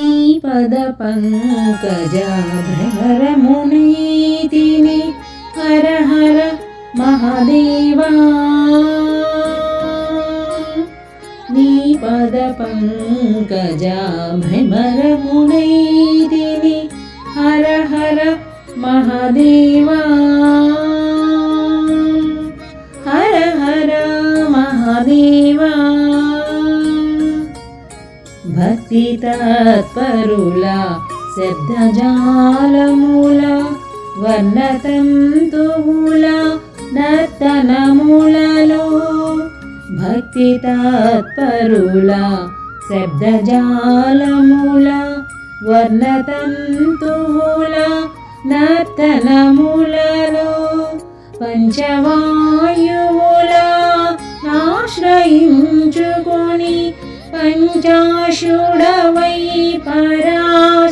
నీ పద పంకజ భ్రమరమునీతిని హర హర మహాదేవా నీ పద పంకజ భ్రమరమునైదిని భక్తి తత్పరుల శబ్దజాలముల వర్ణతంతువుల నర్తనములలో భక్తి తత్పరుల శబ్దజాలముల వర్ణతంతువుల నర్తనములలో పంచవాయువుల ఆశ్రయించుకొని పంచాశుడవై పరాశక్తితో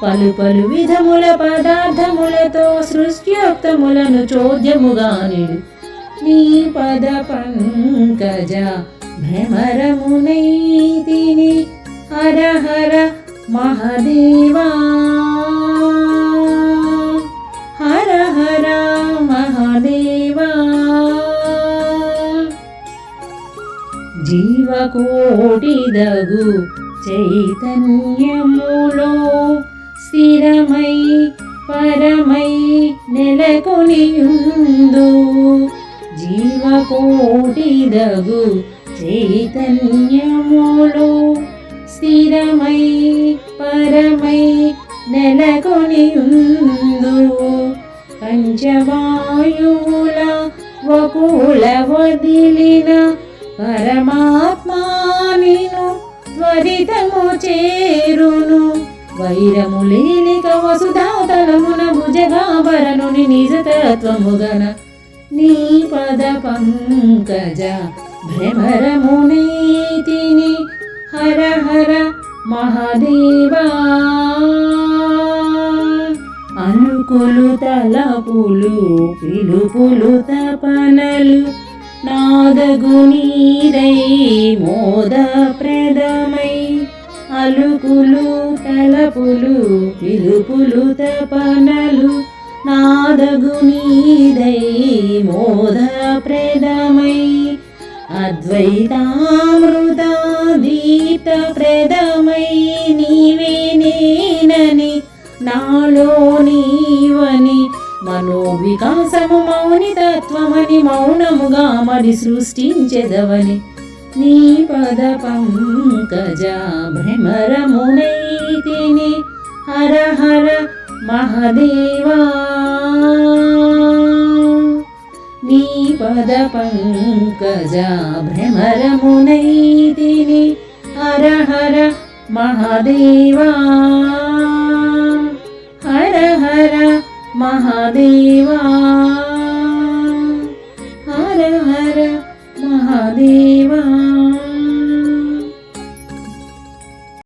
పలు పలు విధముల పదార్థములతో సృష్ట్యోక్తములను చోద్యముగానిడు నీ పద పంకజ భ్రమరమునైతిని హర హర మహదేవా జీవకోటిదగు చైతన్యములో స్థిరమై పరమై నెలకొనియుందు జీవకోటిదగు చైతన్యములో స్థిరమై పరమై నెలకొనియుందు పంచవాయువుల వకుల వదిలిన పరమాత్మానిను త్వరితము చేరును. వైరము లేలిక వసుధాతలమున భుజగాభరణుని నిజతత్వముగన నీ పద పంకజ భ్రమరమునీతిని హర హర మహాదేవా. అనుకులు తలపులు పిలుపులు తపనలు నాదగునీరై మోదప్రదమై అలుకులు తలపులు పిలుపులు తపనలు నాదగునీదై మోదప్రదమై అద్వైతామృత దీప్త వికాసము మౌని తత్వమని మౌనముగా మరి సృష్టించెదవని. నీ పద పంకజ భ్రమరమునైతిని. హర హర మహదేవా. నీ పద పంకజ భ్రమరమునైతిని. హర హర మహదేవా. മഹാദേവാ ഹര ഹര മഹാദേവാ.